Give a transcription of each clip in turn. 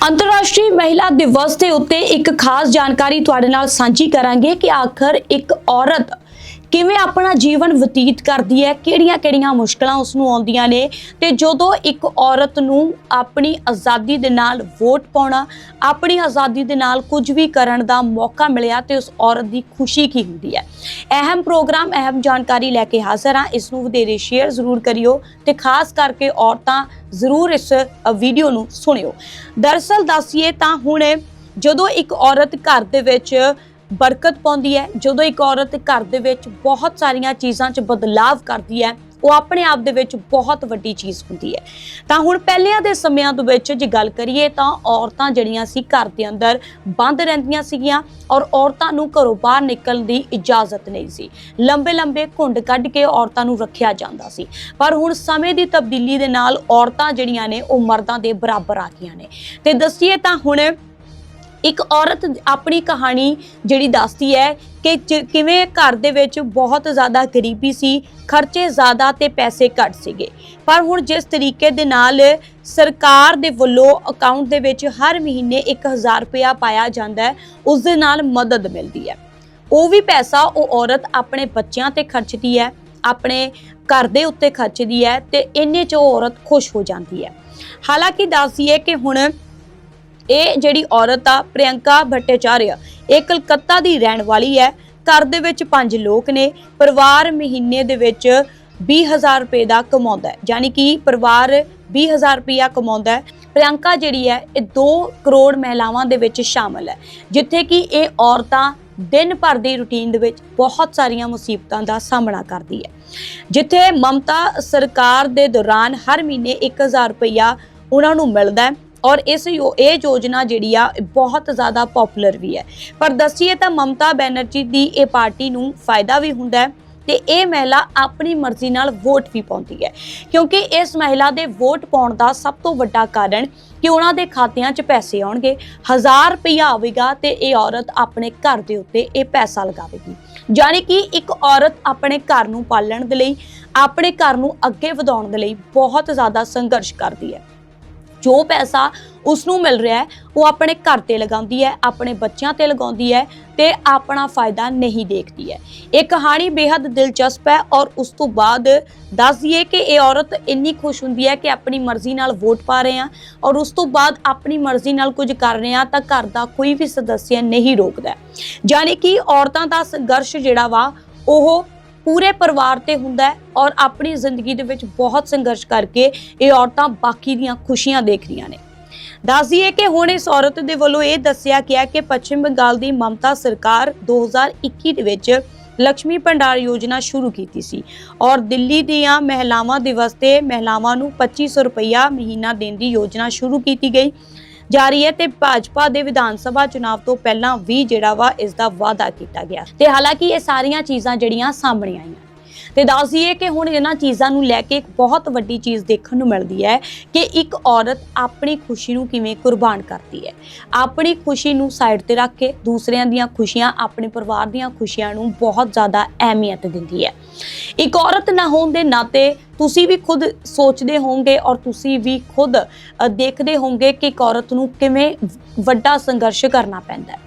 ਅੰਤਰਰਾਸ਼ਟਰੀ ਮਹਿਲਾ ਦਿਵਸ ਦੇ ਉੱਤੇ ਇੱਕ ਖਾਸ ਜਾਣਕਾਰੀ ਤੁਹਾਡੇ ਨਾਲ ਸਾਂਝੀ ਕਰਾਂਗੇ ਕਿ ਆਖਰ ਇੱਕ ਔਰਤ ਕਿਵੇਂ ਆਪਣਾ ਜੀਵਨ ਬਤੀਤ ਕਰਦੀ ਹੈ, ਕਿਹੜੀਆਂ-ਕਿਹੜੀਆਂ ਮੁਸ਼ਕਲਾਂ ਉਸ ਨੂੰ ਆਉਂਦੀਆਂ ਨੇ ਤੇ ਜਦੋਂ ਇੱਕ ਔਰਤ ਨੂੰ ਆਪਣੀ ਆਜ਼ਾਦੀ ਦੇ ਨਾਲ ਵੋਟ ਪਾਉਣਾ, ਆਪਣੀ ਆਜ਼ਾਦੀ ਦੇ ਨਾਲ ਕੁਝ ਵੀ ਕਰਨ ਦਾ ਮੌਕਾ ਮਿਲਿਆ ਤੇ ਉਸ ਔਰਤ ਦੀ ਖੁਸ਼ੀ ਕੀ ਹੁੰਦੀ ਹੈ? ਅਹਿਮ ਪ੍ਰੋਗਰਾਮ, ਅਹਿਮ ਜਾਣਕਾਰੀ ਲੈ ਕੇ ਹਾਜ਼ਰ ਹਾਂ। ਇਸ ਨੂੰ ਵਧੇਰੇ ਸ਼ੇਅਰ ਜ਼ਰੂਰ ਕਰਿਓ ਤੇ ਖਾਸ ਕਰਕੇ ਔਰਤਾਂ ਜ਼ਰੂਰ ਇਸ ਵੀਡੀਓ ਨੂੰ ਸੁਣਿਓ। ਦਰਅਸਲ ਦੱਸੀਏ ਤਾਂ ਹੁਣ ਜਦੋਂ ਇੱਕ ਔਰਤ ਘਰ ਦੇ ਵਿੱਚ ਬਰਕਤ ਪਾਉਂਦੀ ਹੈ। ਜਦੋਂ ਇੱਕ ਔਰਤ ਘਰ ਦੇ ਵਿੱਚ ਬਹੁਤ ਸਾਰੀਆਂ ਚੀਜ਼ਾਂ 'ਚ ਬਦਲਾਵ ਕਰਦੀ ਹੈ, ਉਹ ਆਪਣੇ ਆਪ ਦੇ ਵਿੱਚ ਬਹੁਤ ਵੱਡੀ ਚੀਜ਼ ਹੁੰਦੀ ਹੈ। ਤਾਂ ਹੁਣ ਪਹਿਲਿਆਂ ਦੇ ਸਮਿਆਂ ਦੇ ਵਿੱਚ ਜੇ ਗੱਲ ਕਰੀਏ ਤਾਂ ਔਰਤਾਂ ਜਿਹੜੀਆਂ ਸੀ ਘਰ ਦੇ ਅੰਦਰ ਬੰਦ ਰਹਿੰਦੀਆਂ ਸੀਗੀਆਂ ਔਰ ਔਰਤਾਂ ਨੂੰ ਘਰੋਂ ਬਾਹਰ ਨਿਕਲਣ ਦੀ ਇਜਾਜ਼ਤ ਨਹੀਂ ਸੀ। ਲੰਬੇ ਲੰਬੇ ਘੁੰਡ ਕੱਢ ਕੇ ਔਰਤਾਂ ਨੂੰ ਰੱਖਿਆ ਜਾਂਦਾ ਸੀ। ਪਰ ਹੁਣ ਸਮੇਂ ਦੀ ਤਬਦੀਲੀ ਦੇ ਨਾਲ ਔਰਤਾਂ ਜਿਹੜੀਆਂ ਨੇ ਉਹ ਮਰਦਾਂ ਦੇ ਬਰਾਬਰ ਆ ਗਈਆਂ ਨੇ। ਤੇ ਦੱਸੀਏ ਤਾਂ ਹੁਣ ਇੱਕ ਔਰਤ ਆਪਣੀ ਕਹਾਣੀ ਜਿਹੜੀ ਦੱਸਦੀ ਹੈ ਕਿ ਜ- ਕਿਵੇਂ ਘਰ ਦੇ ਵਿੱਚ ਬਹੁਤ ਜ਼ਿਆਦਾ ਗਰੀਬੀ ਸੀ, ਖਰਚੇ ਜ਼ਿਆਦਾ ਤੇ ਪੈਸੇ ਘੱਟ ਸੀਗੇ। ਪਰ ਹੁਣ ਜਿਸ ਤਰੀਕੇ ਦੇ ਨਾਲ ਸਰਕਾਰ ਦੇ ਵੱਲੋਂ ਅਕਾਊਂਟ ਦੇ ਵਿੱਚ ਹਰ ਮਹੀਨੇ 1000 ਰੁਪਇਆ ਪਾਇਆ ਜਾਂਦਾ ਹੈ, ਉਸ ਦੇ ਨਾਲ ਮਦਦ ਮਿਲਦੀ ਹੈ। ਉਹ ਵੀ ਪੈਸਾ ਉਹ ਔਰਤ ਆਪਣੇ ਬੱਚਿਆਂ ਤੇ ਖਰਚਦੀ ਹੈ, ਆਪਣੇ ਘਰ ਦੇ ਉੱਤੇ ਖਰਚਦੀ ਹੈ ਤੇ ਇੰਨੇ ਚ ਉਹ ਔਰਤ ਖੁਸ਼ ਹੋ ਜਾਂਦੀ ਹੈ। ਹਾਲਾਂਕਿ ਦੱਸਦੀ ਹੈ ਕਿ ਹੁਣ ਇਹ ਜਿਹੜੀ ਔਰਤ ਆ, ਪ੍ਰਿਯੰਕਾ ਭੱਟਾਚਾਰਿਆ, ਇਹ ਕਲਕੱਤਾ ਦੀ ਰਹਿਣ ਵਾਲੀ ਹੈ। ਘਰ ਦੇ ਵਿੱਚ ਪੰਜ ਲੋਕ ਨੇ। ਪਰਿਵਾਰ ਮਹੀਨੇ ਦੇ ਵਿੱਚ 20000 ਰੁਪਏ ਦਾ ਕਮਾਉਂਦਾ ਹੈ। ਯਾਨੀ ਕਿ ਪਰਿਵਾਰ 20000 ਰੁਪਇਆ ਕਮਾਉਂਦਾ ਹੈ। ਪ੍ਰਿਯੰਕਾ ਜਿਹੜੀ ਹੈ, ਇਹ 2 ਕਰੋੜ ਮਹਿਲਾਵਾਂ ਦੇ ਵਿੱਚ ਸ਼ਾਮਲ ਹੈ। ਜਿੱਥੇ ਕਿ ਇਹ ਔਰਤਾਂ ਦਿਨ ਭਰ ਦੀ ਰੁਟੀਨ ਦੇ ਵਿੱਚ ਬਹੁਤ ਸਾਰੀਆਂ ਮੁਸੀਬਤਾਂ ਦਾ ਸਾਹਮਣਾ ਕਰਦੀ ਹੈ। ਜਿੱਥੇ ਮਮਤਾ ਸਰਕਾਰ ਦੇ ਦੌਰਾਨ ਹਰ ਮਹੀਨੇ 1000 ਰੁਪਇਆ ਉਹਨਾਂ ਨੂੰ ਮਿਲਦਾ ਹੈ। ਔਰ ਇਸ ਯੋ- ਇਹ ਯੋਜਨਾ ਜਿਹੜੀ ਆ ਬਹੁਤ ਜ਼ਿਆਦਾ ਪਪੂਲਰ ਵੀ ਹੈ। ਪਰ ਦੱਸੀਏ ਤਾਂ ਮਮਤਾ ਬੈਨਰਜੀ ਦੀ ਇਹ ਪਾਰਟੀ ਨੂੰ ਫਾਇਦਾ ਵੀ ਹੁੰਦਾ ਹੈ ਤੇ ਇਹ ਮਹਿਲਾ ਆਪਣੀ ਮਰਜ਼ੀ ਨਾਲ ਵੋਟ ਵੀ ਪਾਉਂਦੀ ਹੈ। ਕਿਉਂਕਿ ਇਸ ਮਹਿਲਾ ਦੇ ਵੋਟ ਪਾਉਣ ਦਾ ਸਭ ਤੋਂ ਵੱਡਾ ਕਾਰਨ ਕਿ ਉਹਨਾਂ ਦੇ ਖਾਤਿਆਂ 'ਚ ਪੈਸੇ ਆਉਣਗੇ 1000 ਰੁਪਇਆ ਆਵੇਗਾ ਤੇ ਇਹ ਔਰਤ ਆਪਣੇ ਘਰ ਦੇ ਉੱਤੇ ਇਹ ਪੈਸਾ ਲਗਾਵੇਗੀ। ਯਾਨੀ ਕਿ ਇੱਕ ਔਰਤ ਆਪਣੇ ਘਰ ਨੂੰ ਪਾਲਣ ਦੇ ਲਈ, ਆਪਣੇ ਘਰ ਨੂੰ ਅੱਗੇ ਵਧਾਉਣ ਦੇ ਲਈ ਬਹੁਤ ਜ਼ਿਆਦਾ ਸੰਘਰਸ਼ ਕਰਦੀ ਹੈ। ਜੋ ਪੈਸਾ ਉਸ ਨੂੰ ਮਿਲ ਰਿਹਾ ਹੈ, ਉਹ ਆਪਣੇ ਘਰ ਤੇ ਲਗਾਉਂਦੀ ਹੈ, ਆਪਣੇ ਬੱਚਿਆਂ ਤੇ ਲਗਾਉਂਦੀ ਹੈ ਤੇ ਆਪਣਾ ਫਾਇਦਾ ਨਹੀਂ ਦੇਖਦੀ ਹੈ। ਇਹ ਕਹਾਣੀ ਬੇहद ਦਿਲਚਸਪ ਹੈ ਔਰ ਉਸ ਤੋਂ ਬਾਅਦ ਦੱਸ ਦਈਏ ਕਿ ਇਹ ਔਰਤ ਇੰਨੀ ਖੁਸ਼ ਹੁੰਦੀ ਹੈ ਕਿ ਆਪਣੀ ਮਰਜ਼ੀ ਨਾਲ ਵੋਟ ਪਾ ਰਹੇ ਆ ਔਰ ਉਸ ਤੋਂ ਬਾਅਦ ਆਪਣੀ ਮਰਜ਼ੀ ਨਾਲ ਕੁਝ ਕਰ ਰਹੇ ਆ ਤਾਂ ਘਰ ਦਾ ਕੋਈ ਵੀ ਸਦੱਸਿਆ ਨਹੀਂ ਰੋਕਦਾ। ਯਾਨੀ ਕਿ ਔਰਤਾਂ ਦਾ ਸੰਘਰਸ਼ ਜਿਹੜਾ ਵਾ, ਉਹ ਪੂਰੇ ਪਰਿਵਾਰ ਤੇ ਹੁੰਦਾ ਹੈ ਔਰ ਆਪਣੀ ਜ਼ਿੰਦਗੀ ਦੇ ਵਿੱਚ ਬਹੁਤ ਸੰਘਰਸ਼ ਕਰਕੇ ਇਹ ਔਰਤਾਂ ਬਾਕੀ ਦੀਆਂ ਖੁਸ਼ੀਆਂ ਦੇਖ ਰਹੀਆਂ ਨੇ। ਦੱਸ ਦਈਏ ਕਿ ਹੁਣ ਇਸ ਔਰਤ ਦੇ ਵੱਲੋਂ ਇਹ ਦੱਸਿਆ ਗਿਆ ਕਿ ਪੱਛਮ ਬੰਗਾਲ ਦੀ ਮਮਤਾ ਸਰਕਾਰ 2021 ਦੇ ਵਿੱਚ ਲక్ష్ਮੀ ਭੰਡਾਰ ਯੋਜਨਾ ਸ਼ੁਰੂ ਕੀਤੀ ਸੀ ਔਰ ਦਿੱਲੀ ਦੀਆਂ ਮਹਿਲਾਵਾਂ ਦਿਵਸ ਤੇ ਮਹਿਲਾਵਾਂ ਨੂੰ 2500 ਰੁਪਇਆ ਮਹੀਨਾ ਦੇਣ ਦੀ ਯੋਜਨਾ ਸ਼ੁਰੂ ਕੀਤੀ ਗਈ। ਜਾ ਰਹੀ ਹੈ ਤੇ ਭਾਜਪਾ ਦੇ ਵਿਧਾਨ ਸਭਾ ਚੁਣਾਵ ਤੋਂ ਪਹਿਲਾਂ ਵੀ ਜਿਹੜਾ ਵਾ ਇਸ ਦਾ ਵਾਅਦਾ ਕੀਤਾ ਗਿਆ। ਤੇ ਹਾਲਾਂਕਿ ਇਹ ਸਾਰੀਆਂ ਚੀਜ਼ਾਂ ਜਿਹੜੀਆਂ ਸਾਹਮਣੇ ਆਈਆਂ। ਤੇ ਦੱਸ ਦਈਏ ਕਿ ਹੁਣ ਇਹਨਾਂ ਚੀਜ਼ਾਂ ਨੂੰ ਲੈ ਕੇ ਇੱਕ ਬਹੁਤ ਵੱਡੀ ਚੀਜ਼ ਦੇਖਣ ਨੂੰ ਮਿਲਦੀ ਹੈ ਕਿ ਇੱਕ ਔਰਤ ਆਪਣੀ ਖੁਸ਼ੀ ਨੂੰ ਕਿਵੇਂ ਕੁਰਬਾਨ ਕਰਦੀ ਹੈ। ਆਪਣੀ ਖੁਸ਼ੀ ਨੂੰ ਸਾਈਡ ਤੇ ਰੱਖ ਕੇ ਦੂਸਰਿਆਂ ਦੀਆਂ ਖੁਸ਼ੀਆਂ, ਆਪਣੇ ਪਰਿਵਾਰ ਦੀਆਂ ਖੁਸ਼ੀਆਂ ਨੂੰ ਬਹੁਤ ਜ਼ਿਆਦਾ ਅਹਿਮੀਅਤ ਦਿੰਦੀ ਹੈ। ਇੱਕ ਔਰਤ ਨਾ ਹੋਣ ਦੇ ਨਾਤੇ ਤੁਸੀਂ ਵੀ ਖੁਦ ਸੋਚਦੇ ਹੋਵੋਗੇ ਔਰ ਤੁਸੀਂ ਵੀ ਖੁਦ ਦੇਖਦੇ ਹੋਵੋਗੇ ਕਿ ਇੱਕ ਔਰਤ ਨੂੰ ਕਿਵੇਂ ਵੱਡਾ ਸੰਘਰਸ਼ ਕਰਨਾ ਪੈਂਦਾ ਹੈ।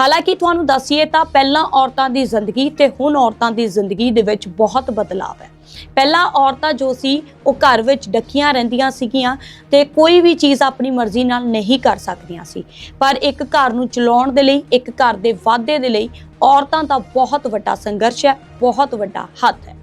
ਹਾਲਾਂਕਿ ਤੁਹਾਨੂੰ ਦੱਸੀਏ ਤਾਂ ਪਹਿਲਾਂ ਔਰਤਾਂ ਦੀ ਜ਼ਿੰਦਗੀ ਤੇ ਹੁਣ ਔਰਤਾਂ ਦੀ ਜ਼ਿੰਦਗੀ ਦੇ ਵਿੱਚ ਬਹੁਤ ਬਦਲਾਅ ਹੈ। ਪਹਿਲਾਂ ਔਰਤਾਂ ਜੋ ਸੀ, ਉਹ ਘਰ ਵਿੱਚ ਡੱਕੀਆਂ ਰਹਿੰਦੀਆਂ ਸੀਗੀਆਂ ਤੇ ਕੋਈ ਵੀ ਚੀਜ਼ ਆਪਣੀ ਮਰਜ਼ੀ ਨਾਲ ਨਹੀਂ ਕਰ ਸਕਦੀਆਂ ਸੀ। ਪਰ ਇੱਕ ਘਰ ਨੂੰ ਚਲਾਉਣ ਦੇ ਲਈ, ਇੱਕ ਘਰ ਦੇ ਵਾਧੇ ਦੇ ਲਈ ਔਰਤਾਂ ਦਾ ਬਹੁਤ ਵੱਡਾ ਸੰਘਰਸ਼ ਹੈ, ਬਹੁਤ ਵੱਡਾ ਹੱਥ ਹੈ।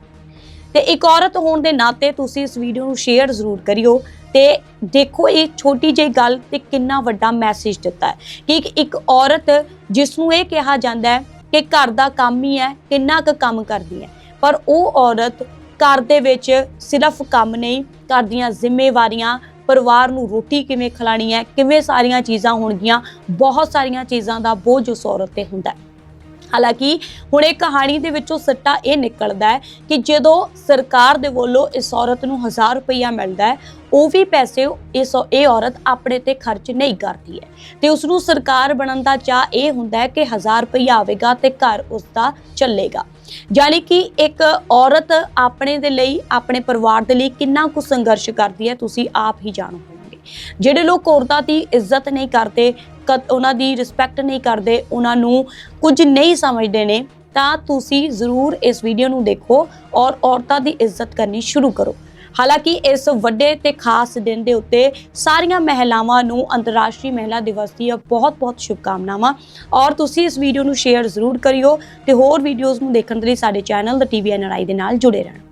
ਤੇ ਇੱਕ ਔਰਤ ਹੋਣ ਦੇ ਨਾਤੇ ਤੁਸੀਂ ਇਸ ਵੀਡੀਓ ਨੂੰ ਸ਼ੇਅਰ ਜ਼ਰੂਰ ਕਰਿਓ ਤੇ ਦੇਖੋ ਇਹ ਛੋਟੀ ਜਿਹੀ ਗੱਲ ਤੇ ਕਿੰਨਾ ਵੱਡਾ ਮੈਸੇਜ ਦਿੱਤਾ ਹੈ। ਕਿ ਇੱਕ- ਔਰਤ ਜਿਸ ਨੂੰ ਇਹ ਕਿਹਾ ਜਾਂਦਾ ਹੈ ਕਿ ਘਰ ਦਾ ਕੰਮ ਹੀ ਹੈ, ਕਿੰਨਾ ਕੁ ਕੰਮ ਕਰਦੀ ਹੈ। ਪਰ ਉਹ ਔਰਤ ਘਰ ਦੇ ਵਿੱਚ ਸਿਰਫ ਕੰਮ ਨਹੀਂ, ਘਰ ਦੀਆਂ ਜ਼ਿੰਮੇਵਾਰੀਆਂ, ਪਰਿਵਾਰ ਨੂੰ ਰੋਟੀ ਕਿਵੇਂ ਖਿਲਾਣੀ ਹੈ, ਕਿਵੇਂ ਸਾਰੀਆਂ ਚੀਜ਼ਾਂ ਹੋਣਗੀਆਂ, ਬਹੁਤ ਸਾਰੀਆਂ ਚੀਜ਼ਾਂ ਦਾ ਬੋਝ ਉਸ ਔਰਤ ਤੇ ਹੁੰਦਾ ਹੈ। ਹਾਲਾਂਕਿ ਹੁਣ ਇਹ ਕਹਾਣੀ ਦੇ ਵਿੱਚੋਂ ਸੱਟਾ ਇਹ ਨਿਕਲਦਾ ਹੈ ਕਿ ਜਦੋਂ ਸਰਕਾਰ ਦੇ ਵੱਲੋਂ ਇਸ ਔਰਤ ਨੂੰ 1000 ਰੁਪਇਆ ਮਿਲਦਾ ਹੈ, ਉਹ ਵੀ ਪੈਸੇ ਇਸ ਇਹ ਔਰਤ ਆਪਣੇ ਤੇ ਖਰਚ ਨਹੀਂ ਕਰਦੀ ਹੈ। ਤੇ ਉਸ ਨੂੰ ਸਰਕਾਰ ਬਣਨ ਦਾ ਚਾਹ ਇਹ ਹੁੰਦਾ ਹੈ ਕਿ 1000 ਰੁਪਇਆ ਆਵੇਗਾ ਤੇ ਘਰ ਉਸ ਦਾ ਚੱਲੇਗਾ। ਯਾਨੀ ਕਿ ਇੱਕ ਔਰਤ ਆਪਣੇ ਦੇ ਲਈ, ਆਪਣੇ ਪਰਿਵਾਰ ਦੇ ਲਈ ਕਿੰਨਾ ਕੁ ਸੰਘਰਸ਼ ਕਰਦੀ ਹੈ, ਤੁਸੀਂ ਆਪ ਹੀ ਜਾਣੋ। ਹੋਵੋਗੇ ਜਿਹੜੇ ਲੋਕ ਔਰਤਾਂ ਦੀ ਇੱਜ਼ਤ ਨਹੀਂ ਕਰਦੇ ਉਹਨਾਂ ਦੀ ਰਿਸਪੈਕਟ ਨਹੀਂ ਕਰਦੇ, ਉਹਨਾਂ ਨੂੰ ਕੁਝ ਨਹੀਂ ਸਮਝਦੇ ਨੇ, ਤਾਂ ਤੁਸੀਂ ਜ਼ਰੂਰ ਇਸ ਵੀਡੀਓ ਨੂੰ ਦੇਖੋ ਔਰ ਔਰਤਾਂ ਦੀ ਇੱਜ਼ਤ ਕਰਨੀ ਸ਼ੁਰੂ ਕਰੋ। ਹਾਲਾਂਕਿ ਇਸ ਵੱਡੇ ਤੇ ਖਾਸ ਦਿਨ ਦੇ ਉੱਤੇ ਸਾਰੀਆਂ ਮਹਿਲਾਵਾਂ ਨੂੰ ਅੰਤਰਰਾਸ਼ਟਰੀ ਮਹਿਲਾ ਦਿਵਸ ਦੀਆਂ ਬਹੁਤ-ਬਹੁਤ ਸ਼ੁਭਕਾਮਨਾਵਾਂ। ਔਰ ਤੁਸੀਂ ਇਸ ਵੀਡੀਓ ਨੂੰ ਸ਼ੇਅਰ ਜ਼ਰੂਰ ਕਰਿਓ ਤੇ ਹੋਰ ਵੀਡੀਓਜ਼ ਨੂੰ ਦੇਖਣ ਦੇ ਲਈ ਸਾਡੇ ਚੈਨਲ ਦਾ ਟੀਵੀ ਐਨਆਰਆਈ ਦੇ ਨਾਲ ਜੁੜੇ ਰਹਿਣਾ।